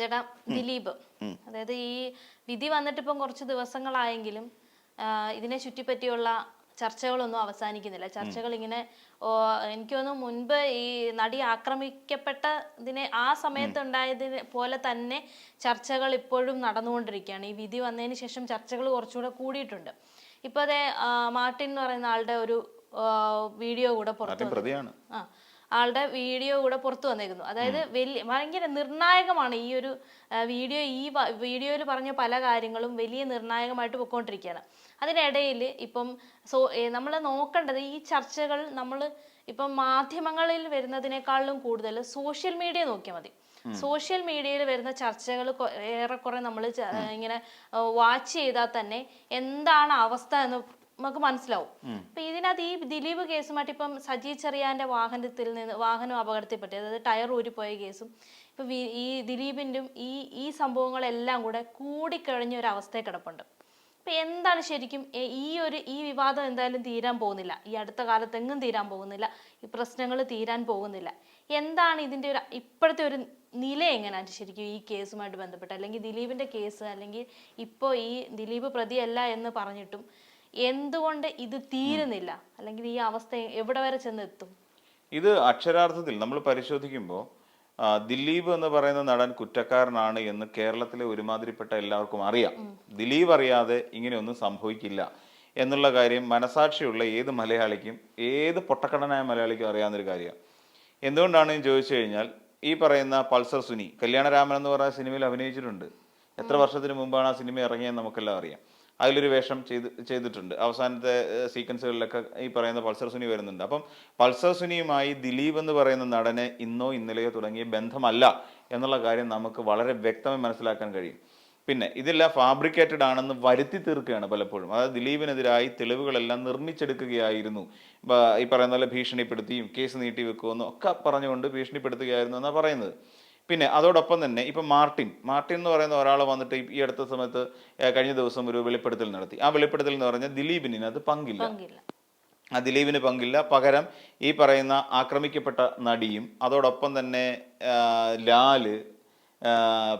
ചേട്ടാ ദിലീപ്. അതായത് ഈ വിധി വന്നിട്ട് ഇപ്പം കുറച്ച് ദിവസങ്ങളായെങ്കിലും ഇതിനെ ചുറ്റിപ്പറ്റിയുള്ള ചർച്ചകളൊന്നും അവസാനിക്കുന്നില്ല. ചർച്ചകൾ ഇങ്ങനെ എനിക്ക് തോന്നുന്നു മുൻപ് ഈ നടി ആക്രമിക്കപ്പെട്ട ഇതിനെ ആ സമയത്ത് ഉണ്ടായതിന് പോലെ തന്നെ ചർച്ചകൾ ഇപ്പോഴും നടന്നുകൊണ്ടിരിക്കുകയാണ്. ഈ വിധി വന്നതിന് ശേഷം ചർച്ചകൾ കുറച്ചുകൂടെ കൂടിയിട്ടുണ്ട്. ഇപ്പൊ അതെ മാർട്ടിൻ എന്ന് പറയുന്ന ആളുടെ ഒരു വീഡിയോ കൂടെ പുറത്തു ആ ആളുടെ വീഡിയോ കൂടെ പുറത്തു വന്നേക്കുന്നു. അതായത് വലിയ ഭയങ്കര നിർണായകമാണ് ഈ ഒരു വീഡിയോ ഈ വീഡിയോയിൽ പറഞ്ഞ പല കാര്യങ്ങളും വലിയ നിർണായകമായിട്ട് പൊയ്ക്കൊണ്ടിരിക്കുകയാണ് അതിനിടയിൽ ഇപ്പം സോ നമ്മൾ നോക്കേണ്ടത് ഈ ചർച്ചകൾ നമ്മൾ ഇപ്പം മാധ്യമങ്ങളിൽ വരുന്നതിനേക്കാളും കൂടുതൽ സോഷ്യൽ മീഡിയ നോക്കിയാൽ മതി. സോഷ്യൽ മീഡിയയിൽ വരുന്ന ചർച്ചകൾ ഏറെക്കുറെ നമ്മൾ ഇങ്ങനെ വാച്ച് ചെയ്താൽ തന്നെ എന്താണ് അവസ്ഥ എന്ന് നമുക്ക് മനസ്സിലാവും. അപ്പൊ ഇതിനകത്ത് ഈ ദിലീപ് കേസുമായിട്ട് ഇപ്പം സജി ചെറിയാന്റെ വാഹനത്തിൽ നിന്ന് വാഹനം അപകടത്തിൽപ്പെട്ടി. അതായത് ടയർ ഊരിപ്പോയ കേസും ഇപ്പൊ ഈ ദിലീപിന്റെ ഈ ഈ സംഭവങ്ങളെല്ലാം കൂടെ കൂടിക്കഴിഞ്ഞ ഒരു അവസ്ഥയെ കിടപ്പുണ്ട്. അപ്പൊ എന്താണ് ശരിക്കും ഈ ഒരു ഈ വിവാദം എന്തായാലും തീരാൻ പോകുന്നില്ല. ഈ അടുത്ത കാലത്തെങ്ങും തീരാൻ പോകുന്നില്ല. ഈ പ്രശ്നങ്ങൾ തീരാൻ പോകുന്നില്ല. എന്താണ് ഇതിന്റെ ഒരു ഇപ്പോഴത്തെ ഒരു നില എങ്ങനെയാണ് ശരിക്കും ഈ കേസുമായിട്ട് ബന്ധപ്പെട്ട്? അല്ലെങ്കിൽ ദിലീപിന്റെ കേസ് അല്ലെങ്കിൽ ഇപ്പോ ഈ ദിലീപ് പ്രതിയല്ല എന്ന് പറഞ്ഞിട്ടും എന്തുകൊണ്ട് ഇത് തീരുന്നില്ല? അല്ലെങ്കിൽ ഈ അവസ്ഥ എവിടെ വരെ ചെന്ന് എത്തും ഇത് അക്ഷരാർത്ഥത്തിൽ നമ്മൾ പരിശോധിക്കുമ്പോൾ ദിലീപ് എന്ന് പറയുന്ന നടൻ കുറ്റക്കാരനാണ് എന്ന് കേരളത്തിലെ ഒരുമാതിരിപ്പെട്ട എല്ലാവർക്കും അറിയാം. ദിലീപ് അറിയാതെ ഇങ്ങനെയൊന്നും സംഭവിക്കില്ല എന്നുള്ള കാര്യം മനസാക്ഷിയുള്ള ഏത് മലയാളിക്കും ഏത് പൊട്ടക്കടനായ മലയാളിക്കും അറിയാവുന്നൊരു കാര്യമാണ് എന്തുകൊണ്ടാണ് ചോദിച്ചു കഴിഞ്ഞാൽ ഈ പറയുന്ന പൾസർ സുനി കല്യാണരാമൻ എന്ന് പറയുന്ന സിനിമയിൽ അഭിനയിച്ചിട്ടുണ്ട്. എത്ര വർഷത്തിന് മുമ്പാണ് ആ സിനിമ ഇറങ്ങിയെന്ന് നമുക്കെല്ലാം അറിയാം. അതിലൊരു വേഷം ചെയ്ത് ചെയ്തിട്ടുണ്ട്. അവസാനത്തെ സീക്വൻസുകളിലൊക്കെ ഈ പറയുന്ന പൾസർ സുനി വരുന്നുണ്ട്. അപ്പം പൾസർ സുനിയുമായി ദിലീപ് എന്ന് പറയുന്ന നടനെ ഇന്നോ ഇന്നലെയോ തുടങ്ങിയ ബന്ധമല്ല എന്നുള്ള കാര്യം നമുക്ക് വളരെ വ്യക്തമായി മനസ്സിലാക്കാൻ കഴിയും. പിന്നെ ഇതെല്ലാം ഫാബ്രിക്കേറ്റഡ് ആണെന്ന് വരുത്തി തീർക്കുകയാണ് പലപ്പോഴും. അതായത് ദിലീപിനെതിരായി തെളിവുകളെല്ലാം നിർമ്മിച്ചെടുക്കുകയായിരുന്നു. ഈ പറയുന്ന പോലെ ഭീഷണിപ്പെടുത്തിയും കേസ് നീട്ടി വെക്കുമെന്നും ഒക്കെ പറഞ്ഞുകൊണ്ട് ഭീഷണിപ്പെടുത്തുകയായിരുന്നു എന്നാണ് പറയുന്നത്. പിന്നെ അതോടൊപ്പം തന്നെ ഇപ്പം മാർട്ടിൻ മാർട്ടിൻ എന്ന് പറയുന്ന ഒരാൾ വന്നിട്ട് ഈ- അടുത്ത സമയത്ത് കഴിഞ്ഞ ദിവസം ഒരു വെളിപ്പെടുത്തൽ നടത്തി. ആ വെളിപ്പെടുത്തൽ എന്ന് പറഞ്ഞാൽ ദിലീപിന് അത് പങ്കില്ല. ആ ദിലീപിന് പങ്കില്ല. പകരം ഈ പറയുന്ന ആക്രമിക്കപ്പെട്ട നടിയും അതോടൊപ്പം തന്നെ ലാൽ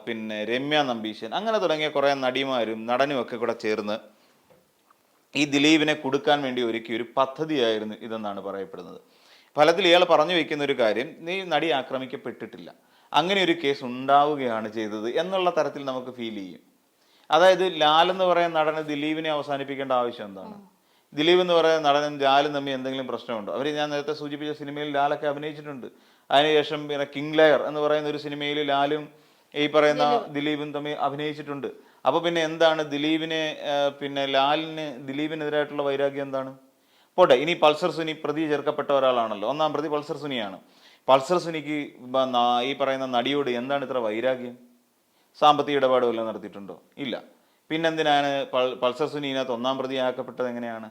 പിന്നെ രമ്യ നമ്പീശൻ അങ്ങനെ തുടങ്ങിയ കുറേ നടിമാരും നടനും ഒക്കെ കൂടെ ചേർന്ന് ഈ ദിലീപിനെ കൊടുക്കാൻ വേണ്ടി ഒരുക്കിയ ഒരു പദ്ധതിയായിരുന്നു ഇതെന്നാണ് പറയപ്പെടുന്നത്. ഫലത്തിൽ ഇയാൾ പറഞ്ഞു വയ്ക്കുന്ന ഒരു കാര്യം നീ നടി ആക്രമിക്കപ്പെട്ടിട്ടില്ല. അങ്ങനെ ഒരു കേസ് ഉണ്ടാവുകയാണ് ചെയ്തത് എന്നുള്ള തരത്തിൽ നമുക്ക് ഫീൽ ചെയ്യും. അതായത് ലാൽ എന്ന് പറയുന്ന നടന് ദിലീപിനെ അവസാനിപ്പിക്കേണ്ട ആവശ്യം എന്താണ്? ദിലീപ് എന്ന് പറയുന്ന നടനും ലാലും തമ്മിൽ എന്തെങ്കിലും പ്രശ്നമുണ്ടോ? അവർ ഞാൻ നേരത്തെ സൂചിപ്പിച്ച സിനിമയിൽ ലാലൊക്കെ അഭിനയിച്ചിട്ടുണ്ട്. അതിനുശേഷം പിന്നെ കിങ് ലയർ എന്ന് പറയുന്ന ഒരു സിനിമയിൽ ലാലും ഈ പറയുന്ന ദിലീപും. തമ്മിൽ അഭിനയിച്ചിട്ടുണ്ട്. അപ്പോൾ പിന്നെ എന്താണ് ദിലീപിനെ പിന്നെ ലാലിന് ദിലീപിനെതിരായിട്ടുള്ള വൈരാഗ്യം എന്താണ്? പോട്ടെ ഇനി പൾസർ സുനി പ്രതി ചേർക്കപ്പെട്ട ഒരാളാണല്ലോ. ഒന്നാം പ്രതി പൾസർ സുനിയാണ്. പൾസർ സുനിക്ക് ഈ പറയുന്ന നടിയോട് എന്താണ് ഇത്ര വൈരാഗ്യം? സാമ്പത്തിക ഇടപാട് വല്ലതും നടത്തിയിട്ടുണ്ടോ? ഇല്ല. പിന്നെന്തിനാണ് പൾ- പൾസർ സുനി ഇതിനകത്ത് ഒന്നാം പ്രതിയാക്കപ്പെട്ടത് എങ്ങനെയാണ്?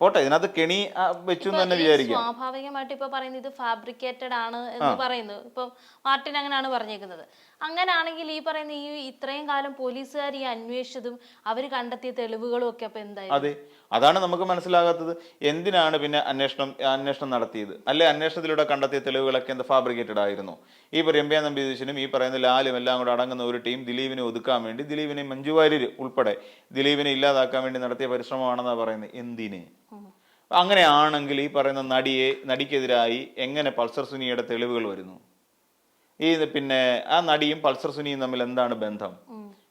പോട്ടെ ഇതിനകത്ത് കെണി വെച്ചു തന്നെ വിചാരിക്കും. സ്വാഭാവികമായിട്ട് ഇപ്പൊ പറയുന്നത് ഇത് ഫാബ്രിക്കേറ്റഡ് ആണ് എന്ന് പറയുന്നു. ഇപ്പൊ മാർട്ടിൻ അങ്ങനെയാണ് പറഞ്ഞേക്കുന്നത്. അങ്ങനെയാണെങ്കിൽ ഈ പറയുന്ന ഈ ഇത്രയും കാലം പോലീസുകാർ ഈ അന്വേഷിച്ചതും അവർ കണ്ടെത്തിയ തെളിവുകളും ഒക്കെ അപ്പൊ എന്തായാലും? അതാണ് നമുക്ക് മനസ്സിലാകാത്തത്. എന്തിനാണ് പിന്നെ അന്വേഷണം അന്വേഷണം നടത്തിയത്? അല്ലെ അന്വേഷണത്തിലൂടെ കണ്ടെത്തിയ തെളിവുകളൊക്കെ എന്താ ഫാബ്രിക്കേറ്റഡ് ആയിരുന്നു? ഈ രമ്യ നമ്പീശനും ഈ പറയുന്ന ലാലും എല്ലാം കൂടെ അടങ്ങുന്ന ഒരു ടീം ദിലീപിനെ ഒതുക്കാൻ വേണ്ടി ദിലീപിനെ മഞ്ജു വാര്യർ ഉൾപ്പെടെ ദിലീപിനെ ഇല്ലാതാക്കാൻ വേണ്ടി നടത്തിയ പരിശ്രമമാണെന്നാണ് പറയുന്നത്. എന്തിന്? അങ്ങനെയാണെങ്കിൽ ഈ പറയുന്ന നടിയെ നടിക്കെതിരായി എങ്ങനെ പൾസർ സുനിയുടെ തെളിവുകൾ വരുന്നു? ഈ പിന്നെ ആ നടിയും പൾസർ സുനിയും തമ്മിൽ എന്താണ് ബന്ധം?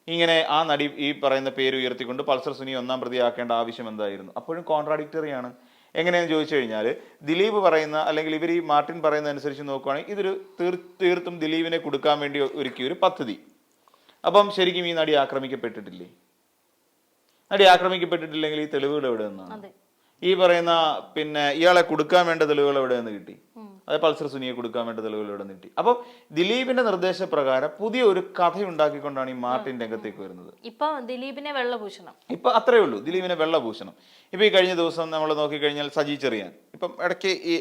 ഇങ്ങനെ ആ നടി ഈ പറയുന്ന പേര് ഉയർത്തിക്കൊണ്ട് പൾസർ സുനി ഒന്നാം പ്രതിയാക്കേണ്ട ആവശ്യം എന്തായിരുന്നു? അപ്പോഴും കോൺട്രാഡിക്ടറി ആണ്. എങ്ങനെയെന്ന് ചോദിച്ചു കഴിഞ്ഞാൽ ദിലീപ് പറയുന്ന അല്ലെങ്കിൽ ഇവർ ഈ മാർട്ടിൻ പറയുന്ന അനുസരിച്ച് നോക്കുകയാണെങ്കിൽ ഇതൊരു തീർ തീർത്തും ദിലീപിനെ കൊടുക്കാൻ വേണ്ടി ഒരുക്കിയ ഒരു പദ്ധതി. അപ്പം ശരിക്കും ഈ നടി ആക്രമിക്കപ്പെട്ടിട്ടില്ലേ? നടി ആക്രമിക്കപ്പെട്ടിട്ടില്ലെങ്കിൽ ഈ തെളിവുകൾ എവിടെ നിന്നാണ്? ഈ പറയുന്ന പിന്നെ ഇയാളെ കൊടുക്കാൻ വേണ്ട തെളിവുകൾ എവിടെ നിന്ന് കിട്ടി? അത് പൾസർ സുനിയെ കൊടുക്കാൻ വേണ്ട തെളിവുകളിലൂടെ നീട്ടി. അപ്പോൾ ദിലീപിന്റെ നിർദ്ദേശപ്രകാരം പുതിയ ഒരു കഥ ഉണ്ടാക്കിക്കൊണ്ടാണ് ഈ മാർട്ടിൻ രംഗത്തേക്ക് വരുന്നത്. ഇപ്പൊ ദിലീപിനെ വെള്ളഭൂഷണം ഇപ്പൊ അത്രേ ഉള്ളൂ ദിലീപിനെ വെള്ളഭൂഷണം ഇപ്പൊ ഈ കഴിഞ്ഞ ദിവസം നമ്മൾ നോക്കിക്കഴിഞ്ഞാൽ സജി ചെറിയാൻ. ഇപ്പം ഇടയ്ക്ക് ഈ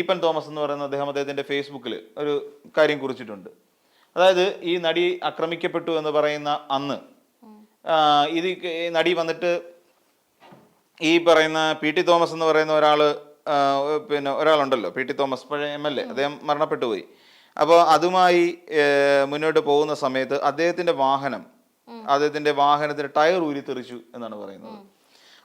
ഈപ്പൻ തോമസ് എന്ന് പറയുന്ന അദ്ദേഹം അദ്ദേഹത്തിന്റെ ഫേസ്ബുക്കിൽ ഒരു കാര്യം കുറിച്ചിട്ടുണ്ട്. അതായത് ഈ നടി ആക്രമിക്കപ്പെട്ടു എന്ന് പറയുന്ന അന്ന് ഇത് നടി വന്നിട്ട് ഈ പറയുന്ന പി ടി തോമസ് എന്ന് പറയുന്ന ഒരാൾ ആ, പിന്നെ ഒരാളുണ്ടല്ലോ പി ടി തോമസ് പഴയ എം എൽ എ അദ്ദേഹം മരണപ്പെട്ടു പോയി. അപ്പോൾ അതുമായി മുന്നോട്ട് പോകുന്ന സമയത്ത് അദ്ദേഹത്തിന്റെ വാഹനം അദ്ദേഹത്തിന്റെ വാഹനത്തിന്റെ ടയർ ഊരിത്തെറിച്ചു എന്നാണ് പറയുന്നത്.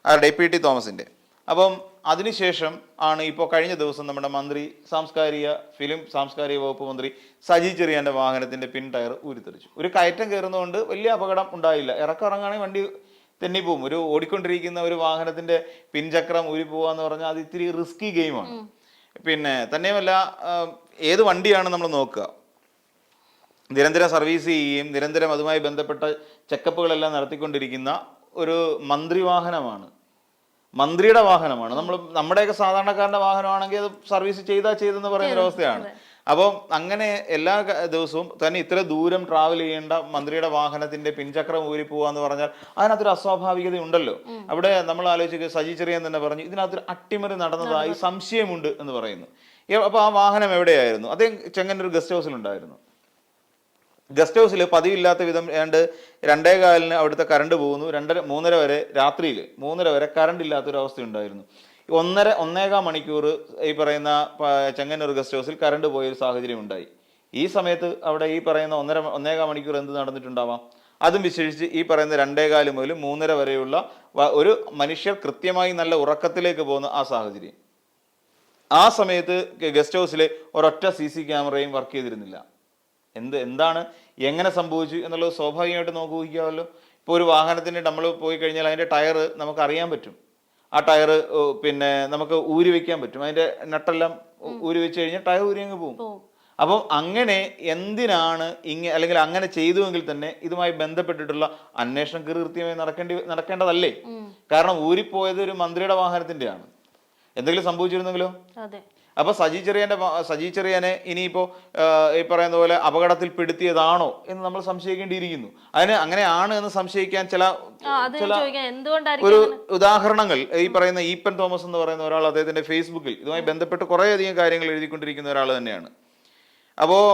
ആരുടെ? പി ടി തോമസിന്റെ. അപ്പം അതിനുശേഷം ആണ് ഇപ്പോൾ കഴിഞ്ഞ ദിവസം നമ്മുടെ മന്ത്രി സാംസ്കാരിക ഫിലിം സാംസ്കാരിക വകുപ്പ് മന്ത്രി സജി ചെറിയാന്റെ വാഹനത്തിന്റെ പിൻ ടയർ ഊരിത്തെറിച്ചു. ഒരു കയറ്റം കയറുന്നതുകൊണ്ട് വലിയ അപകടം ഉണ്ടായില്ല. ഇറക്കിറങ്ങുകയാണെങ്കിൽ വണ്ടി തെന്നിപ്പോവും ഒരു ഓടിക്കൊണ്ടിരിക്കുന്ന ഒരു വാഹനത്തിന്റെ പിൻചക്രം ഊരി പോവാന്ന് പറഞ്ഞാൽ അത് ഇത്തിരി റിസ്കി ഗെയിമാണ് പിന്നെ തന്നെയുമല്ല ഏത് വണ്ടിയാണ് നമ്മൾ നോക്കുക? നിരന്തരം സർവീസ് ചെയ്യുകയും നിരന്തരം അതുമായി ബന്ധപ്പെട്ട ചെക്കപ്പുകളെല്ലാം നടത്തിക്കൊണ്ടിരിക്കുന്ന ഒരു മന്ത്രി വാഹനമാണ്. മന്ത്രിയുടെ വാഹനമാണ്. നമ്മൾ നമ്മുടെയൊക്കെ സാധാരണക്കാരന്റെ വാഹനമാണെങ്കിൽ അത് സർവീസ് ചെയ്താൽ ചെയ്തെന്ന് പറയുന്ന ഒരു അവസ്ഥയാണ് അപ്പം അങ്ങനെ എല്ലാ ദിവസവും തന്നെ ഇത്ര ദൂരം ട്രാവൽ ചെയ്യേണ്ട മന്ത്രിയുടെ വാഹനത്തിന്റെ പിൻചക്രം ഊരി എന്ന് പറഞ്ഞാൽ അതിനകത്തൊരു അസ്വാഭാവികത ഉണ്ടല്ലോ. അവിടെ നമ്മൾ ആലോചിക്കുക സജി ചെറിയൻ തന്നെ പറഞ്ഞു ഇതിനകത്തൊരു അട്ടിമറി നടന്നതായി സംശയമുണ്ട് എന്ന് പറയുന്നു. അപ്പോൾ അപ്പൊ ആ വാഹനം എവിടെയായിരുന്നു? അദ്ദേഹം ചെങ്ങന്നൂർ ഗസ്റ്റ് ഹൗസിൽ ഉണ്ടായിരുന്നു. ഗസ്റ്റ് ഹൗസിൽ പതിവില്ലാത്ത വിധം ഏതാണ്ട് രണ്ടേ കാലിന് അവിടുത്തെ കറണ്ട് പോകുന്നു. രണ്ടര മൂന്നര വരെ രാത്രിയിൽ മൂന്നര വരെ കറണ്ട് ഇല്ലാത്തൊരു അവസ്ഥ ഉണ്ടായിരുന്നു ഒന്നര ഒന്നേകാം മണിക്കൂർ ഈ പറയുന്ന ചെങ്ങന്നൂർ ഗസ്റ്റ് ഹൗസിൽ കറണ്ട് പോയൊരു സാഹചര്യം ഉണ്ടായി. ഈ സമയത്ത് അവിടെ ഈ പറയുന്ന ഒന്നര ഒന്നേകാം മണിക്കൂർ എന്ത് നടന്നിട്ടുണ്ടാവാം? അതും വിശേഷിച്ച് ഈ പറയുന്ന രണ്ടേകാൽ മുതൽ മൂന്നര വരെയുള്ള ഒരു മനുഷ്യർ കൃത്യമായി നല്ല ഉറക്കത്തിലേക്ക് പോകുന്ന ആ സാഹചര്യം. ആ സമയത്ത് ഗസ്റ്റ് ഹൗസിലെ ഒരൊറ്റ സി സി ക്യാമറയും വർക്ക് ചെയ്തിരുന്നില്ല. എന്ത് എന്താണ് എങ്ങനെ സംഭവിച്ചു എന്നുള്ളത് സ്വാഭാവികമായിട്ട് നമുക്ക് ഊഹിക്കാമല്ലോ. ഇപ്പോൾ ഒരു വാഹനത്തിന് നമ്മൾ പോയി കഴിഞ്ഞാൽ അതിന്റെ ടയർ നമുക്ക് അറിയാൻ പറ്റും. ആ ടയർ പിന്നെ നമുക്ക് ഊരി വെക്കാൻ പറ്റും. അതിന്റെ നട്ടെല്ലാം ഊരി വെച്ച് കഴിഞ്ഞാൽ ടയർ ഊരി അങ്ങ് പോകും. അപ്പം അങ്ങനെ എന്തിനാണ് ഇങ്ങ അല്ലെങ്കിൽ അങ്ങനെ ചെയ്തുവെങ്കിൽ തന്നെ ഇതുമായി ബന്ധപ്പെട്ടിട്ടുള്ള അന്വേഷണം കൃത്യമായി നടക്കേണ്ടി നടക്കേണ്ടതല്ലേ? കാരണം ഊരിപ്പോയത് ഒരു മന്ത്രിയുടെ വാഹനത്തിന്റെയാണ്. എന്തെങ്കിലും സംഭവിച്ചിരുന്നെങ്കിലോ? അതെ അപ്പൊ സജി ചെറിയന്റെ സജി ചെറിയനെ ഇനിയിപ്പോൾ ഈ പറയുന്ന പോലെ അപകടത്തിൽ പെടുത്തിയതാണോ എന്ന് നമ്മൾ സംശയിക്കേണ്ടിയിരിക്കുന്നു. അതിന് അങ്ങനെയാണ് എന്ന് സംശയിക്കാൻ ചില ചില ഒരു ഉദാഹരണങ്ങൾ. ഈ പറയുന്ന ഈപ്പൻ തോമസ് എന്ന് പറയുന്ന ഒരാൾ അദ്ദേഹത്തിന്റെ ഫേസ്ബുക്കിൽ ഇതുമായി ബന്ധപ്പെട്ട് കുറേയധികം കാര്യങ്ങൾ എഴുതിക്കൊണ്ടിരിക്കുന്ന ഒരാൾ തന്നെയാണ്. അപ്പോൾ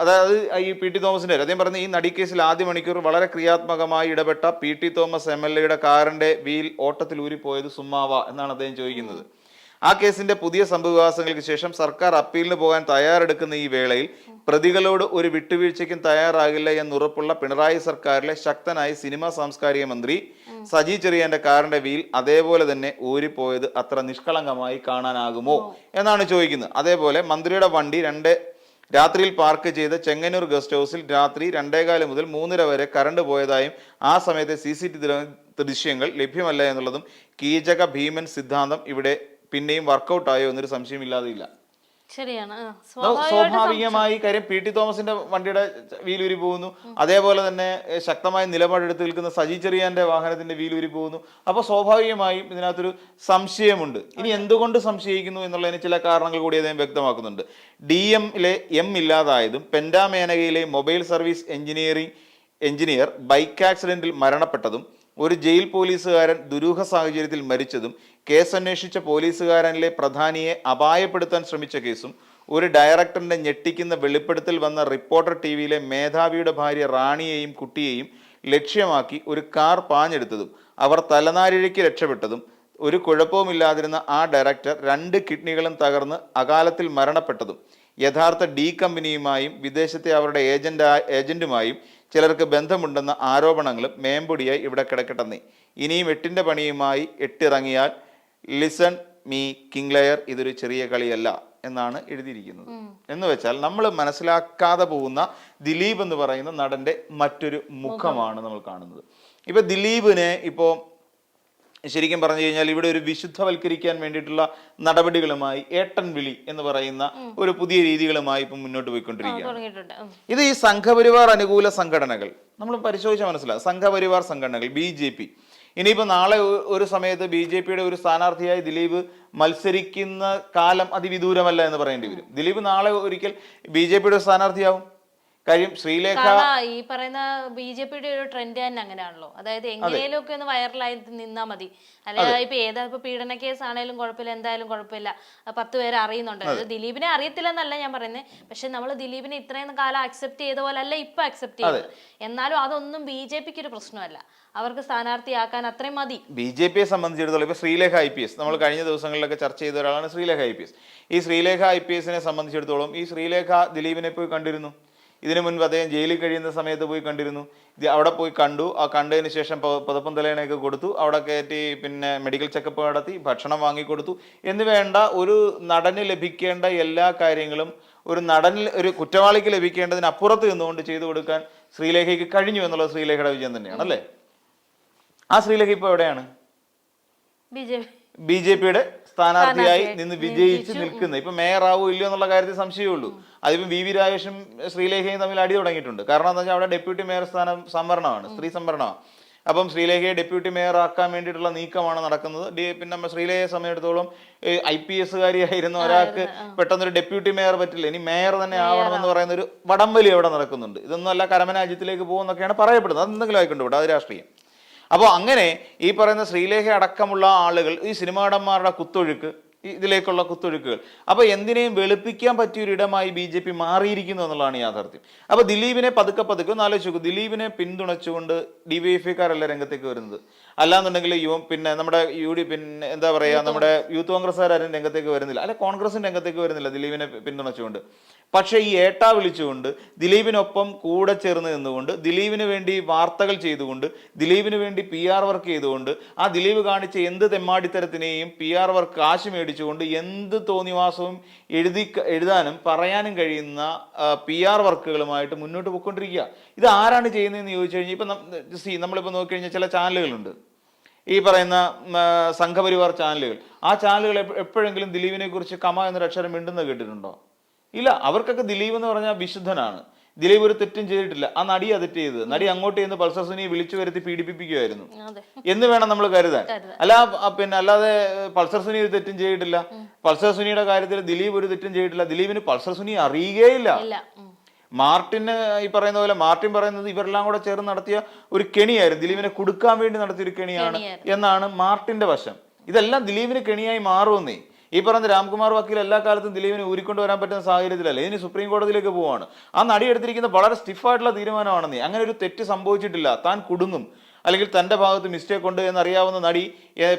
അതായത് ഈ പി ടി തോമസിന്റെ അദ്ദേഹം പറഞ്ഞ ഈ നടിക്കേസിൽ കേസിൽ ആദ്യ മണിക്കൂർ വളരെ ക്രിയാത്മകമായി ഇടപെട്ട P T Thomas M L എയുടെ കാറിന്റെ വീൽ ഓട്ടത്തിൽ ഊരിപ്പോയത് സുമ്മാവ എന്നാണ് അദ്ദേഹം ചോദിക്കുന്നത്. ആ കേസിന്റെ പുതിയ സംഭവവികാസങ്ങൾക്ക് ശേഷം സർക്കാർ അപ്പീലിന് പോകാൻ തയ്യാറെടുക്കുന്ന ഈ വേളയിൽ പ്രതികളോട് ഒരു വിട്ടുവീഴ്ചയ്ക്കും തയ്യാറാകില്ല എന്നുറപ്പുള്ള പിണറായി സർക്കാരിലെ ശക്തനായ സിനിമാ സാംസ്കാരിക മന്ത്രി സജി ചെറിയാന്റെ കാറിന്റെ വീൽ അതേപോലെ തന്നെ ഊരിപ്പോയത് അത്ര നിഷ്കളങ്കമായി കാണാനാകുമോ എന്നാണ് ചോദിക്കുന്നത്. അതേപോലെ മന്ത്രിയുടെ വണ്ടി രണ്ട് രാത്രിയിൽ പാർക്ക് ചെയ്ത ചെങ്ങന്നൂർ ഗസ്റ്റ് ഹൗസിൽ രാത്രി രണ്ടേകാൽ മുതൽ മൂന്നര വരെ കറണ്ട് പോയതായും ആ സമയത്തെ സി സി ടി ദൃശ്യങ്ങൾ ലഭ്യമല്ല എന്നുള്ളതും കീചക ഭീമൻ സിദ്ധാന്തം ഇവിടെ പിന്നെയും വർക്കൗട്ടായോ എന്നൊരു സംശയം ശരിയാണ്. ഇല്ല സ്വാഭാവികമായി കാര്യം പി ടി തോമസിന്റെ വണ്ടിയുടെ വീലൂരി പോകുന്നു. അതേപോലെ തന്നെ ശക്തമായ നിലപാടെടുത്ത് നിൽക്കുന്ന സജി ചെറിയാന്റെ വാഹനത്തിന്റെ വീലൂരി പോകുന്നു. അപ്പൊ സ്വാഭാവികമായും ഇതിനകത്തൊരു സംശയമുണ്ട്. ഇനി എന്തുകൊണ്ട് സംശയിക്കുന്നു എന്നുള്ളതിന് ചില കാരണങ്ങൾ കൂടി അദ്ദേഹം വ്യക്തമാക്കുന്നുണ്ട്. ഡി എമ്മിലെ എം ഇല്ലാതായതും പെൻഡാമേനകയിലെ mobile service engineering engineer bike ആക്സിഡന്റിൽ മരണപ്പെട്ടതും ഒരു ജയിൽ പോലീസുകാരൻ ദുരൂഹ സാഹചര്യത്തിൽ മരിച്ചതും കേസ് അന്വേഷിച്ച പോലീസുകാരനിലെ പ്രധാനിയെ അപായപ്പെടുത്താൻ ശ്രമിച്ച കേസും ഒരു ഡയറക്ടറിന്റെ ഞെട്ടിക്കുന്ന വെളിപ്പെടുത്തൽ വന്ന റിപ്പോർട്ടർ ടി വിയിലെ മേധാവിയുടെ ഭാര്യ റാണിയെയും കുട്ടിയെയും ലക്ഷ്യമാക്കി ഒരു കാർ പാഞ്ഞെടുത്തതും അവർ തലനാരിഴയ്ക്ക് രക്ഷപ്പെട്ടതും ഒരു കുഴപ്പവുമില്ലാതിരുന്ന ആ ഡയറക്ടർ രണ്ട് കിഡ്നികളും തകർന്ന് അകാലത്തിൽ മരണപ്പെട്ടതും യഥാർത്ഥ ഡി കമ്പനിയുമായും വിദേശത്തെ അവരുടെ ഏജന്റ് ഏജന്റുമായും ചിലർക്ക് ബന്ധമുണ്ടെന്ന ആരോപണങ്ങളും മേമ്പൊടിയായി ഇവിടെ കിടക്കട്ടെന്നേ. ഇനിയും എട്ടിന്റെ പണിയുമായി എട്ടിറങ്ങിയാൽ ലിസൺ മീ കിങ്ലെയർ ഇതൊരു ചെറിയ കളിയല്ല എന്നാണ് എഴുതിയിരിക്കുന്നത്. എന്ന് വെച്ചാൽ നമ്മൾ മനസ്സിലാക്കാതെ പോകുന്ന ദിലീപ് എന്ന് പറയുന്ന നടന്റെ മറ്റൊരു മുഖമാണ് നമ്മൾ കാണുന്നത്. ഇപ്പൊ ദിലീപിനെ ഇപ്പോ ശരിക്കും പറഞ്ഞു കഴിഞ്ഞാൽ ഇവിടെ ഒരു വിശുദ്ധവൽക്കരിക്കാൻ വേണ്ടിയിട്ടുള്ള നടപടികളുമായി ഏട്ടൻ വിളി എന്ന് പറയുന്ന ഒരു പുതിയ രീതികളുമായി ഇപ്പം മുന്നോട്ട് പോയിക്കൊണ്ടിരിക്കുകയാണ്. ഇത് ഈ സംഘപരിവാർ അനുകൂല സംഘടനകൾ നമ്മൾ പരിശോധിച്ചാൽ മനസ്സിലാവും. സംഘപരിവാർ സംഘടനകൾ ബി ജെ പി. ഇനിയിപ്പോൾ നാളെ ഒരു സമയത്ത് ബി ജെ പിയുടെ ഒരു സ്ഥാനാർത്ഥിയായി ദിലീപ് മത്സരിക്കുന്ന കാലം അതിവിദൂരമല്ല എന്ന് പറയേണ്ടി വരും. ദിലീപ് നാളെ ഒരിക്കൽ ബി ജെ പിയുടെ സ്ഥാനാർത്ഥിയാവും. കാര്യം ശ്രീലേഖ ഈ പറയുന്ന ബി ജെ പിയുടെ ഒരു ട്രെൻഡ് തന്നെ അങ്ങനെയാണല്ലോ. അതായത് എങ്ങനെയും ഒക്കെ ഒന്ന് വൈറലായി നിന്നാ മതി. അല്ലാതെ ഇപ്പൊ ഏതാ ഇപ്പൊ പീഡന കേസ് ആണെങ്കിലും കുഴപ്പമില്ല എന്തായാലും കുഴപ്പമില്ല. പത്ത് പേര് അറിയുന്നുണ്ട്. അത്. ദിലീപിനെ അറിയത്തില്ലെന്നല്ല ഞാൻ പറയുന്നത് പക്ഷെ നമ്മൾ ദിലീപിനെ ഇത്രയും കാലം അക്സെപ്റ്റ് ചെയ്ത പോലെ അല്ല ഇപ്പൊ അക്സെപ്റ്റ് ചെയ്തത്. എന്നാലും അതൊന്നും ബി ജെ പിക്ക് ഒരു പ്രശ്നമല്ല. അവർക്ക് സ്ഥാനാർത്ഥിയാക്കാൻ അത്രയും മതി. ബി ജെ പിയെ സംബന്ധിച്ചിടത്തോളം ഇപ്പൊ ശ്രീലേഖ ഐ പി എസ്. നമ്മൾ കഴിഞ്ഞ ദിവസങ്ങളിലൊക്കെ ചർച്ച ചെയ്ത ഒരാളാണ് ശ്രീലേഖ ഐ പി എസ്. ഈ ശ്രീലേഖ ഐ പി എസിനെ സംബന്ധിച്ചിടത്തോളം ഈ ശ്രീലേഖ ദിലീപിനെ പോയി കണ്ടിരുന്നു? ഇതിനു മുൻപ് അദ്ദേഹം ജയിലിൽ കഴിയുന്ന സമയത്ത് പോയി കണ്ടിരുന്നു. ഇത് അവിടെ പോയി കണ്ടു. ആ കണ്ടതിന് ശേഷം പുതപ്പും തലേണയൊക്കെ കൊടുത്തു. അവിടെ കയറ്റി പിന്നെ മെഡിക്കൽ ചെക്കപ്പ് നടത്തി ഭക്ഷണം വാങ്ങിക്കൊടുത്തു. എന്ന് വേണ്ട ഒരു നടന് ലഭിക്കേണ്ട എല്ലാ കാര്യങ്ങളും ഒരു നടനിൽ ഒരു കുറ്റവാളിക്ക് ലഭിക്കേണ്ടതിന് അപ്പുറത്ത് നിന്നുകൊണ്ട് ചെയ്തു കൊടുക്കാൻ ശ്രീലേഖയ്ക്ക് കഴിഞ്ഞു എന്നുള്ളത് ശ്രീലേഖയുടെ വിജയം തന്നെയാണ് അല്ലേ? ആ ശ്രീലേഖ ഇപ്പോൾ എവിടെയാണ്? ബി ജെ പിയുടെ സ്ഥാനാർത്ഥിയായി നിന്ന് വിജയിച്ച് നിൽക്കുന്നത് ഇപ്പൊ മേയർ ആവോ ഇല്ലയോ എന്നുള്ള കാര്യത്തിൽ സംശയമുള്ളൂ അതിപ്പോ വി വി രാജേഷും ശ്രീലേഖയും തമ്മിൽ അടി തുടങ്ങിയിട്ടുണ്ട്. കാരണം എന്താ വെച്ചാൽ അവിടെ ഡെപ്യൂട്ടി മേയർ സ്ഥാനം സംവരണമാണ് സ്ത്രീ സംവരണമാണ്. അപ്പം ശ്രീലേഖയെ ഡെപ്യൂട്ടി മേയർ ആക്കാൻ വേണ്ടിയിട്ടുള്ള നീക്കമാണ് നടക്കുന്നത്. ഡി- പിന്നെ നമ്മൾ ശ്രീലേഖയെ സമയത്തോളം ഐ പി എസ്സുകാരിയായിരുന്ന ഒരാൾക്ക് പെട്ടെന്നൊരു ഡെപ്യൂട്ടി മേയർ പറ്റില്ല. ഇനി മേയർ തന്നെ ആവണം എന്ന് പറയുന്ന ഒരു വടംവലി അവിടെ നടക്കുന്നുണ്ട്. ഇതൊന്നും അല്ല കരമനാജ്യത്തിലേക്ക് പോകുന്നൊക്കെയാണ് പറയപ്പെടുന്നത്. അതെന്തെങ്കിലും ആയിക്കൊണ്ട് വിടും. അത് രാഷ്ട്രീയം. അപ്പോൾ അങ്ങനെ ഈ പറയുന്ന ശ്രീലേഖ അടക്കമുള്ള ആളുകൾ ഈ സിനിമാടന്മാരുടെ കുത്തൊഴുക്ക് ഇതിലേക്കുള്ള കുത്തൊഴുക്കുകൾ അപ്പോൾ എന്തിനേയും വെളുപ്പിക്കാൻ പറ്റിയ ഒരു ഇടമായി ബി ജെ പി മാറിയിരിക്കുന്നു എന്നുള്ളതാണ് യാഥാർത്ഥ്യം. അപ്പോൾ ദിലീപിനെ പതുക്കെ പതുക്കെ ഒന്ന് ആലോചിച്ചു ദിലീപിനെ പിന്തുണച്ചുകൊണ്ട് ഡി വൈ എഫ് ഐക്കാരല്ല രംഗത്തേക്ക് വരുന്നത്. അല്ലാന്നുണ്ടെങ്കിൽ യു പിന്നെ നമ്മുടെ യു ഡി പിന്നെ എന്താ പറയുക നമ്മുടെ യൂത്ത് കോൺഗ്രസ്സുകാർ ആരും രംഗത്തേക്ക് വരുന്നില്ല. അല്ലെ കോൺഗ്രസിന്റെ രംഗത്തേക്ക് വരുന്നില്ല ദിലീപിനെ പിന്തുണച്ചുകൊണ്ട്. പക്ഷേ ഈ ഏട്ട വിളിച്ചുകൊണ്ട് ദിലീപിനൊപ്പം കൂടെ ചേർന്ന് നിന്നുകൊണ്ട് ദിലീപിന് വേണ്ടി വാർത്തകൾ ചെയ്തുകൊണ്ട് ദിലീപിന് വേണ്ടി പി ആർ വർക്ക് ചെയ്തുകൊണ്ട് ആ ദിലീപ് കാണിച്ച എന്ത് തെമ്മാടിത്തരത്തിനെയും പി ആർ വർക്ക് കാശ് മേടിച്ചുകൊണ്ട് എന്ത് തോന്നിവാസവും എഴുതി എഴുതാനും പറയാനും കഴിയുന്ന പി ആർ വർക്കുകളുമായിട്ട് മുന്നോട്ട് പോയിക്കൊണ്ടിരിക്കുക. ഇത് ആരാണ് ചെയ്യുന്നതെന്ന് ചോദിച്ചു കഴിഞ്ഞാൽ ഇപ്പം സി നമ്മളിപ്പോൾ നോക്കിക്കഴിഞ്ഞാൽ ചില ചാനലുകളുണ്ട്. ഈ പറയുന്ന സംഘപരിവാർ ചാനലുകൾ. ആ ചാനലുകൾ എപ്പോഴെങ്കിലും ദിലീപിനെ കുറിച്ച് കമ എന്നൊരു അക്ഷരം മിണ്ടുന്ന കേട്ടിട്ടുണ്ടോ? ഇല്ല അവർക്കൊക്കെ ദിലീപ് എന്ന് പറഞ്ഞാൽ വിശുദ്ധനാണ്. ദിലീപ് ഒരു തെറ്റും ചെയ്തിട്ടില്ല. ആ നടി തെറ്റ് ചെയ്തത്. നടി അങ്ങോട്ട് ചെന്ന് പൾസർ സുനിയെ വിളിച്ചു വരുത്തി പീഡിപ്പിക്കുകയായിരുന്നു അതെ. എന്ന് വേണം നമ്മൾ കരുതാൻ. അല്ല പിന്നെ അല്ലാതെ പൾസർ സുനി ഒരു തെറ്റും ചെയ്തിട്ടില്ല. പൾസർ സുനിയുടെ കാര്യത്തിൽ ദിലീപ് ഒരു തെറ്റും ചെയ്തിട്ടില്ല. ദിലീപിന് പൾസർ സുനി അറിയുകയില്ല. മാർട്ടിന് ഈ പറയുന്ന പോലെ മാർട്ടിൻ പറയുന്നത് ഇവരെല്ലാം കൂടെ ചേർന്ന് നടത്തിയ ഒരു കെണിയായിരുന്നു. ദിലീപിനെ കൊടുക്കാൻ വേണ്ടി നടത്തിയ ഒരു കെണിയാണ് എന്നാണ് മാർട്ടിന്റെ വശം. ഇതെല്ലാം ദിലീപിന് കെണിയായി മാറുമെന്നേ. ഈ പറഞ്ഞ രാംകുമാർ വക്കീൽ എല്ലാ കാലത്തും ദിലീപിനെ ഊരിക്കൊണ്ട് വരാൻ പറ്റുന്ന സാഹചര്യത്തിലല്ല? ഇതിന് സുപ്രീം കോടതിയിലേക്ക് പോവാണ്. ആ നടി എടുത്തിരിക്കുന്ന വളരെ സ്റ്റിഫായിട്ടുള്ള തീരുമാനമാണെന്നേ. അങ്ങനെ ഒരു തെറ്റ് സംഭവിച്ചിട്ടില്ല. താൻ കുടുങ്ങും. അല്ലെങ്കിൽ തന്റെ ഭാഗത്ത് മിസ്റ്റേക്ക് ഉണ്ട് എന്നറിയാവുന്ന നടി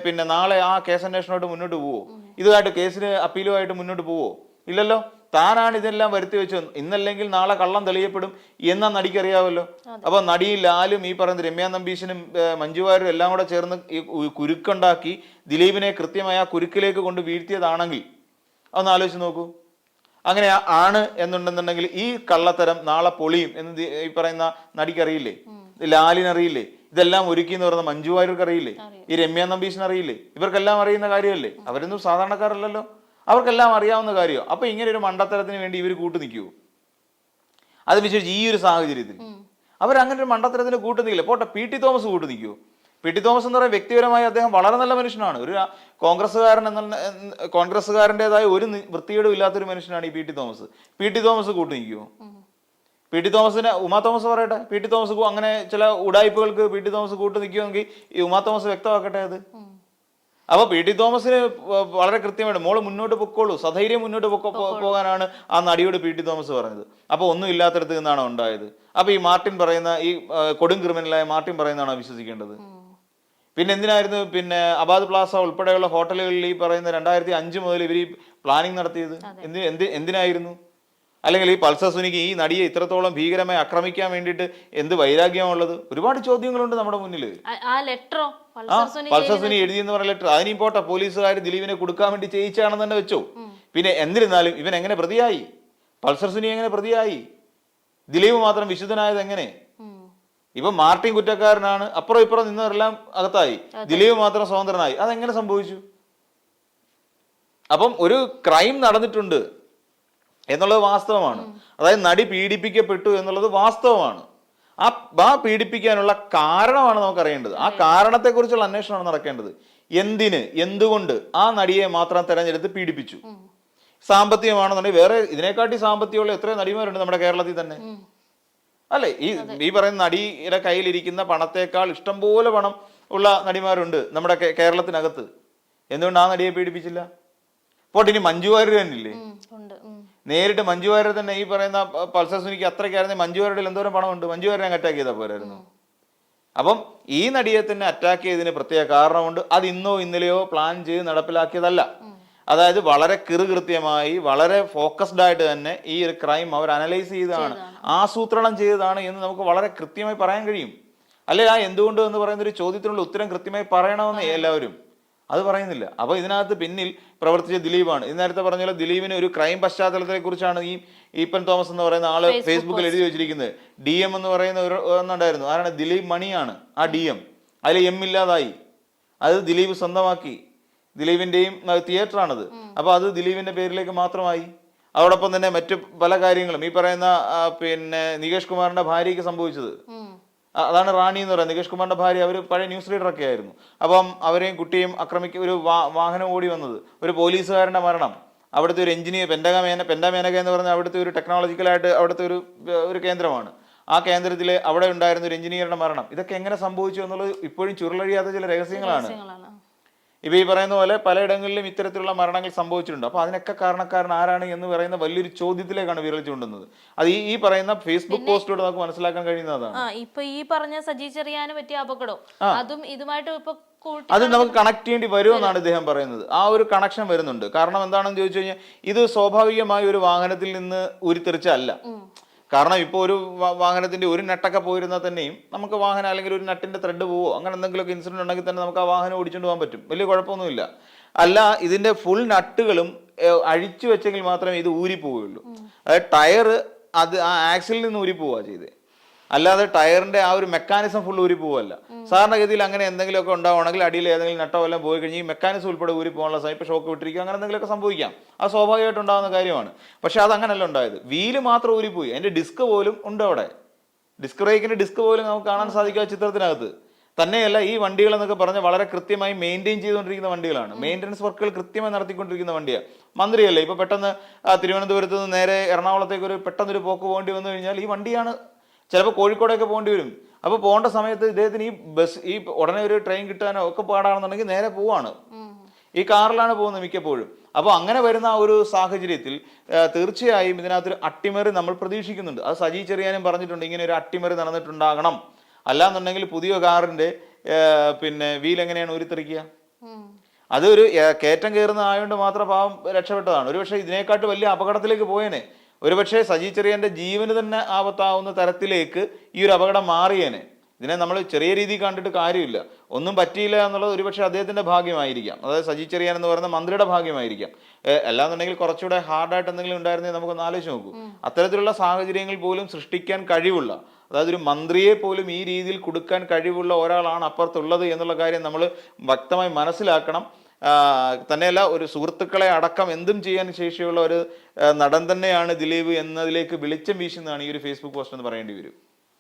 പിന്നെ നാളെ ആ കേസ് അന്വേഷണമായിട്ട് മുന്നോട്ട് പോവോ? ഇതുമായിട്ട് കേസിന് അപ്പീലുമായിട്ട് മുന്നോട്ട് പോവോ? ഇല്ലല്ലോ? താനാണ് ഇതെല്ലാം വരുത്തി വെച്ചത് ഇന്നല്ലെങ്കിൽ നാളെ കള്ളം തെളിയപ്പെടും എന്നാ നടിക്കറിയാവല്ലോ അപ്പൊ നടി ലാലും ഈ പറയുന്ന രമ്യാ നമ്പീശനും മഞ്ജുവാരും എല്ലാം കൂടെ ചേർന്ന് ഈ കുരുക്കുണ്ടാക്കി ദിലീപിനെ കൃത്യമായി ആ കുരുക്കിലേക്ക് കൊണ്ട് വീഴ്ത്തിയതാണെങ്കിൽ അതൊന്ന് ആലോചിച്ച് നോക്കൂ. അങ്ങനെ ആണ് എന്നുണ്ടെന്നുണ്ടെങ്കിൽ ഈ കള്ളത്തരം നാളെ പൊളിയും എന്ന് ഈ പറയുന്ന നടിക്കറിയില്ലേ? ലാലിനറിയില്ലേ? ഇതെല്ലാം ഒരുക്കി എന്ന് പറയുന്ന മഞ്ജു വാര്യർക്ക് അറിയില്ലേ ഈ രമ്യ നമ്പീശിനറിയില്ലേ? ഇവർക്കെല്ലാം അറിയുന്ന കാര്യമല്ലേ? അവരൊന്നും സാധാരണക്കാരല്ലല്ലോ. അവർക്കെല്ലാം അറിയാവുന്ന കാര്യമാണ് അപ്പൊ ഇങ്ങനെ ഒരു മണ്ടത്തരത്തിന് വേണ്ടി ഇവർ കൂട്ടു നിൽക്കുവോ അത് വിശേഷിച്ച് ഈ ഒരു സാഹചര്യത്തിൽ. അവർ അങ്ങനെ ഒരു മണ്ടത്തരത്തിന് കൂട്ടു നിൽക്കില്ല. പോട്ടെ പി ടി തോമസ് കൂട്ടു നിൽക്കുവോ പി ടി തോമസ് എന്ന് പറയുന്ന വ്യക്തിപരമായി അദ്ദേഹം വളരെ നല്ല മനുഷ്യനാണ്. ഒരു കോൺഗ്രസ്സുകാരൻ എന്ന കോൺഗ്രസ്സുകാരന്റെതായ ഒരു വൃത്തിയേടും വൃത്തികേടും ഇല്ലാത്തൊരു മനുഷ്യനാണ് ഈ P T Thomas. P T Thomas കൂട്ടു നിൽക്കുവോ പി ടി തോമസിന് ഉമാ തോമസ് പറയട്ടെ? പി ടി തോമസ് അങ്ങനെ ചില ഉടായ്പകൾക്ക് പി ടി തോമസ് കൂട്ടു നിൽക്കുമെങ്കിൽ ഈ ഉമാ തോമസ് വ്യക്തമാക്കട്ടെ അത്? അപ്പൊ പി ടി തോമസിന് വളരെ കൃത്യമായിട്ട് മോൾ മുന്നോട്ട് പൊക്കോളൂ സധൈര്യം മുന്നോട്ട് പൊക്കോ പോകാനാണ് ആ നടിയോട് പി ടി തോമസ് പറഞ്ഞത്. അപ്പൊ ഒന്നും ഇല്ലാത്തടത്ത് നിന്നാണ് ഉണ്ടായത്. അപ്പൊ ഈ മാർട്ടിൻ പറയുന്ന ഈ കൊടും ക്രിമിനലായ മാർട്ടിൻ പറയുന്നതാണോ വിശ്വസിക്കേണ്ടത്? പിന്നെ എന്തിനായിരുന്നു പിന്നെ അബാദ് പ്ലാസ ഉൾപ്പെടെയുള്ള ഹോട്ടലുകളിൽ ഈ പറയുന്ന രണ്ടായിരത്തി അഞ്ച് മുതൽ ഇവർ ഈ പ്ലാനിങ് നടത്തിയത്? എന്ത് എന്തിനായിരുന്നു? അല്ലെങ്കിൽ ഈ പൾസർ സുനിക്ക് ഈ നടിയെ ഇത്രത്തോളം ഭീകരമായി ആക്രമിക്കാൻ വേണ്ടിയിട്ട് എന്ത് വൈരാഗ്യമാണുള്ളത്? ഒരുപാട് ചോദ്യങ്ങളുണ്ട് നമ്മുടെ മുന്നിൽ. ആ- ലെറ്ററോ? പൾസർ സുനി എഴുതിയെന്ന് പറഞ്ഞ ലെറ്റർ. അതിനും പോട്ടെ പോലീസുകാർ ദിലീപിനെ കൊടുക്കാൻ വേണ്ടി ചെയ്യിച്ചാണെന്ന് തന്നെ വെച്ചു. പിന്നെ എന്നിരുന്നാലും ഇവൻ എങ്ങനെ പ്രതിയായി? പൾസർ സുനി എങ്ങനെ പ്രതിയായി? ദിലീപ് മാത്രം വിശുദ്ധനായത് എങ്ങനെ? ഇപ്പൊ മാർട്ടിൻ കുറ്റക്കാരനാണ്. അപ്പുറം ഇപ്പുറം നിന്നവരെല്ലാം അകത്തായി. ദിലീപ് മാത്രം സ്വതന്ത്രനായി. അതെങ്ങനെ സംഭവിച്ചു? അപ്പം ഒരു ക്രൈം നടന്നിട്ടുണ്ട്. എന്നുള്ളത് വാസ്തവമാണ്. അതായത് നടി പീഡിപ്പിക്കപ്പെട്ടു എന്നുള്ളത് വാസ്തവമാണ്. ആ ആ പീഡിപ്പിക്കാനുള്ള കാരണമാണ് നമുക്ക് അറിയേണ്ടത് ആ കാരണത്തെക്കുറിച്ചുള്ള അന്വേഷണമാണ് നടക്കേണ്ടത്. എന്തിന് എന്തുകൊണ്ട് ആ നടിയെ മാത്രം തെരഞ്ഞെടുത്ത് പീഡിപ്പിച്ചു? സാമ്പത്തികമാണെന്നുണ്ടെങ്കിൽ വേറെ ഇതിനെക്കാട്ടി സാമ്പത്തികമുള്ള എത്രയോ നടിമാരുണ്ട് നമ്മുടെ കേരളത്തിൽ തന്നെ. അല്ലെ? ഈ ഈ പറയുന്ന നടിയുടെ കയ്യിലിരിക്കുന്ന പണത്തേക്കാൾ ഇഷ്ടംപോലെ പണം ഉള്ള നടിമാരുണ്ട് നമ്മുടെ കേരളത്തിനകത്ത്. എന്തുകൊണ്ട് ആ നടിയെ പീഡിപ്പിച്ചില്ല? പോട്ടെ ഇനി മഞ്ജു വാര്യർ ഉം. നേരിട്ട് മഞ്ജു വാര്യർ തന്നെ ഈ പറയുന്ന പൾസർ സുനിക്ക് അത്രയ്ക്കായിരുന്നു മഞ്ജു വാര്യരുടെ എന്തോരം പണമുണ്ട് മഞ്ജു വാര്യനെ അറ്റാക്ക് ചെയ്താൽ പോരായിരുന്നു. അപ്പം ഈ നടിയെ തന്നെ അറ്റാക്ക് ചെയ്തതിന് പ്രത്യേക കാരണമുണ്ട്. അത് ഇന്നോ ഇന്നലെയോ പ്ലാൻ ചെയ്ത് നടപ്പിലാക്കിയതല്ല. അതായത് വളരെ കിറുകൃത്യമായി വളരെ ഫോക്കസ്ഡ് ആയിട്ട് തന്നെ ഈ ഒരു ക്രൈം അവർ അനലൈസ് ചെയ്തതാണ്. ആസൂത്രണം ചെയ്തതാണ് എന്ന് നമുക്ക് വളരെ കൃത്യമായി പറയാൻ കഴിയും. അല്ലെ ആ എന്തുകൊണ്ട് എന്ന് പറയുന്ന ഒരു ചോദ്യത്തിനുള്ള ഉത്തരം കൃത്യമായി പറയണമെന്ന് എല്ലാവരും. അത് പറയുന്നില്ല. അപ്പോൾ ഇതിനകത്ത് പിന്നിൽ പ്രവർത്തിച്ച ദിലീപാണ്. ഇത് നേരത്തെ പറഞ്ഞ പോലെ ദിലീപിന് ഒരു ക്രൈം പശ്ചാത്തലത്തെ കുറിച്ചാണ് ഈ ഈപ്പൻ തോമസ് എന്ന് പറയുന്ന ആൾ ഫേസ്ബുക്കിൽ എഴുതി വെച്ചിരിക്കുന്നത്. ഡി എം എന്ന് പറയുന്ന ഒരു ഒന്നുണ്ടായിരുന്നു. ആരാണ്? ദിലീപ് മണിയാണ് ആ ഡി എം അതിൽ എം ഇല്ലാതായി. അത് ദിലീപ് സ്വന്തമാക്കി. ദിലീപിന്റെയും തിയേറ്റർ ആണത് അപ്പൊ അത് ദിലീപിന്റെ പേരിലേക്ക് മാത്രമായി. അതോടൊപ്പം തന്നെ മറ്റു പല കാര്യങ്ങളും. ഈ പറയുന്ന പിന്നെ നികേഷ് കുമാറിന്റെ ഭാര്യയ്ക്ക് സംഭവിച്ചത്. അതാണ് റാണി എന്ന് പറയുന്നത്. നികേഷ് കുമാറിന്റെ ഭാര്യ അവർ പഴയ ന്യൂസ് റീഡർ ഒക്കെ ആയിരുന്നു. അപ്പം അവരെയും കുട്ടിയും ആക്രമിക്ക ഒരു വാഹനം ഓടി വന്നത്. ഒരു പോലീസുകാരന്റെ മരണം. അവിടുത്തെ ഒരു എഞ്ചിനീയർ പെൻഡക മേന പെൻഡ മേനക എന്ന് പറഞ്ഞ അവിടുത്തെ ഒരു ടെക്നോളജിക്കലായിട്ട് അവിടുത്തെ ഒരു ഒരു കേന്ദ്രമാണ്. ആ കേന്ദ്രത്തിൽ അവിടെ ഉണ്ടായിരുന്ന ഒരു എഞ്ചിനീയറുടെ മരണം. ഇതൊക്കെ എങ്ങനെ സംഭവിച്ചു എന്നുള്ളത് ഇപ്പോഴും ചുരുളഴിയാത്ത ചില രഹസ്യങ്ങളാണ്. രഹസ്യങ്ങളാണ്. ഇപ്പൊ ഈ പറയുന്ന പോലെ പലയിടങ്ങളിലും ഇത്തരത്തിലുള്ള മരണങ്ങൾ സംഭവിച്ചിട്ടുണ്ട്. അപ്പോൾ അതിനൊക്കെ കാരണക്കാരൻ ആരാണ് എന്ന് പറയുന്ന വലിയൊരു ചോദ്യത്തിലേക്കാണ് വിരൽ ചൂണ്ടുന്നത്. അത് ഈ ഈ പറയുന്ന ഫേസ്ബുക്ക് പോസ്റ്റിലൂടെ നമുക്ക് മനസ്സിലാക്കാൻ കഴിയുന്നതാണ് ഇപ്പൊ ഈ പറഞ്ഞ സജി ചെറിയാന് പറ്റിയ അപകടം. അതും ഇതുമായിട്ട് ഇപ്പൊ അത് നമുക്ക് കണക്ട് ചെയ്യേണ്ടി വരുമെന്നാണ് ഇദ്ദേഹം പറയുന്നത്. ആ ഒരു കണക്ഷൻ വരുന്നുണ്ട്. കാരണം എന്താണെന്ന് ചോദിച്ചു കഴിഞ്ഞാൽ ഇത് സ്വാഭാവികമായി ഒരു വാഹനത്തിൽ നിന്ന് ഉരുത്തെറിച്ചല്ല കാരണം ഇപ്പോൾ ഒരു വാഹനത്തിന്റെ വാഹനത്തിന്റെ ഒരു നട്ടൊക്കെ പോയിരുന്നാൽ തന്നെയും നമുക്ക് വാഹനം അല്ലെങ്കിൽ ഒരു നട്ടിന്റെ ത്രെഡ് പോവോ അങ്ങനെ എന്തെങ്കിലുമൊക്കെ ഇൻസിഡന്റ് ഉണ്ടെങ്കിൽ തന്നെ നമുക്ക് ആ വാഹനം ഓടിച്ചുകൊണ്ട് പോകാൻ പറ്റും. വലിയ കുഴപ്പമൊന്നുമില്ല. അല്ല ഇതിന്റെ ഫുൾ നട്ടുകളും അഴിച്ചു വെച്ചെങ്കിൽ മാത്രമേ ഇത് ഊരി പോവുകയുള്ളൂ അതായത് ടയർ അത് ആ ആക്സിലിൽ നിന്ന് ഊരി പോവുക ചെയ്തേ. അല്ലാതെ ടയറിന്റെ ആ ഒരു മെക്കാനിസം ഫുൾ ഊരി പോവല്ല. സാധാരണഗതിയിൽ അങ്ങനെ എന്തെങ്കിലുമൊക്കെ ഉണ്ടാവുകയാണെങ്കിൽ അടിയിൽ ഏതെങ്കിലും നട്ടോ എല്ലാം പോയി കഴിഞ്ഞ് ഈ മെക്കാനിസം ഉൾപ്പെടെ ഊരി പോകാനുള്ള സമയം ഇപ്പോൾ ഷോക്ക് വിട്ടിരിക്കുക അങ്ങനെ എന്തെങ്കിലുമൊക്കെ സംഭവിക്കാം. അത് സ്വാഭാവികമായിട്ട് ഉണ്ടാകുന്ന കാര്യമാണ്. പക്ഷെ അത് അങ്ങനെയല്ല ഉണ്ടായത്. വീൽ മാത്രം ഊരിപ്പോയി അതിന്റെ ഡിസ്ക് പോലും ഉണ്ട് അവിടെ. ഡിസ്ക് ബ്രേക്കിന്റെ ഡിസ്ക് പോലും നമുക്ക് കാണാൻ സാധിക്കും ആ ചിത്രത്തിനകത്ത്. തന്നെയല്ല ഈ വണ്ടികൾ എന്നൊക്കെ പറഞ്ഞാൽ വളരെ കൃത്യമായി മെയിന്റെയിൻ ചെയ്തുകൊണ്ടിരിക്കുന്ന വണ്ടികളാണ്. മെയിന്റനൻസ് വർക്കുകൾ കൃത്യമായി നടത്തിക്കൊണ്ടിരിക്കുന്ന വണ്ടിയാണ് മന്ത്രിയല്ലേ? ഇപ്പോൾ പെട്ടെന്ന് തിരുവനന്തപുരത്ത് നിന്ന് നേരെ എറണാകുളത്തേക്ക് ഒരു പെട്ടെന്നൊരു പോക്ക് പോകേണ്ടി വന്നു കഴിഞ്ഞാൽ ഈ വണ്ടിയാണ് ചിലപ്പോൾ കോഴിക്കോടൊക്കെ പോകേണ്ടി വരും. അപ്പോൾ പോകേണ്ട സമയത്ത് ഇദ്ദേഹത്തിന് ഈ ബസ് ഈ ഉടനെ ഒരു ട്രെയിൻ കിട്ടാനോ ഒക്കെ പാടാണെന്നുണ്ടെങ്കിൽ നേരെ പോവാണ്. ഈ കാറിലാണ് പോകുന്നത് മിക്കപ്പോഴും. അപ്പോൾ അങ്ങനെ വരുന്ന ആ ഒരു സാഹചര്യത്തിൽ തീർച്ചയായും ഇതിനകത്തൊരു അട്ടിമറി നമ്മൾ പ്രതീക്ഷിക്കുന്നുണ്ട്. അത് സജി ചെറിയാനും പറഞ്ഞിട്ടുണ്ട് ഇങ്ങനെ ഒരു അട്ടിമറി നടന്നിട്ടുണ്ടാകണം. അല്ലാന്നുണ്ടെങ്കിൽ പുതിയ കാറിന്റെ പിന്നെ വീൽ എങ്ങനെയാണ് ഉരുത്തെറിക്കുക. അതൊരു കയറ്റം കയറുന്ന ആയതുകൊണ്ട് മാത്രം പാവം രക്ഷപ്പെട്ടതാണ്. ഒരുപക്ഷെ ഇതിനേക്കാട്ട് വലിയ അപകടത്തിലേക്ക് പോയേനെ. ഒരുപക്ഷെ സജി ചെറിയന്റെ ജീവന് തന്നെ ആപത്താവുന്ന തരത്തിലേക്ക് ഈ ഒരു അപകടം മാറിയേനെ. ഇതിനെ നമ്മൾ ചെറിയ രീതിയിൽ കണ്ടിട്ട് കാര്യമില്ല. ഒന്നും പറ്റിയില്ല എന്നുള്ളത് ഒരുപക്ഷെ അദ്ദേഹത്തിന്റെ ഭാഗ്യമായിരിക്കാം. അതായത് സജി ചെറിയാൻ എന്ന് പറയുന്ന മന്ത്രിയുടെ ഭാഗ്യമായിരിക്കാം. അല്ലാന്നുണ്ടെങ്കിൽ കുറച്ചുകൂടെ ഹാർഡായിട്ട് എന്തെങ്കിലും ഉണ്ടായിരുന്നെങ്കിൽ നമുക്ക് ആലോചിച്ച് നോക്കൂ. അത്തരത്തിലുള്ള സാഹചര്യങ്ങൾ പോലും സൃഷ്ടിക്കാൻ കഴിവുള്ള അതായത് ഒരു മന്ത്രിയെ പോലും ഈ രീതിയിൽ കൊടുക്കാൻ കഴിവുള്ള ഒരാളാണ് അപ്പുറത്തുള്ളത് എന്നുള്ള കാര്യം നമ്മൾ വ്യക്തമായി മനസ്സിലാക്കണം. തന്നെയല്ല ഒരു സുഹൃത്തുക്കളെ അടക്കം എന്തും ചെയ്യാൻ ശേഷിയുള്ള ഒരു നടൻ തന്നെയാണ് ദിലീപ് എന്നതിലേക്ക് വെളിച്ചം വീശുന്നതാണ് ഈ ഒരു ഫേസ്ബുക്ക് പോസ്റ്റ് എന്ന് പറയേണ്ടി വരും.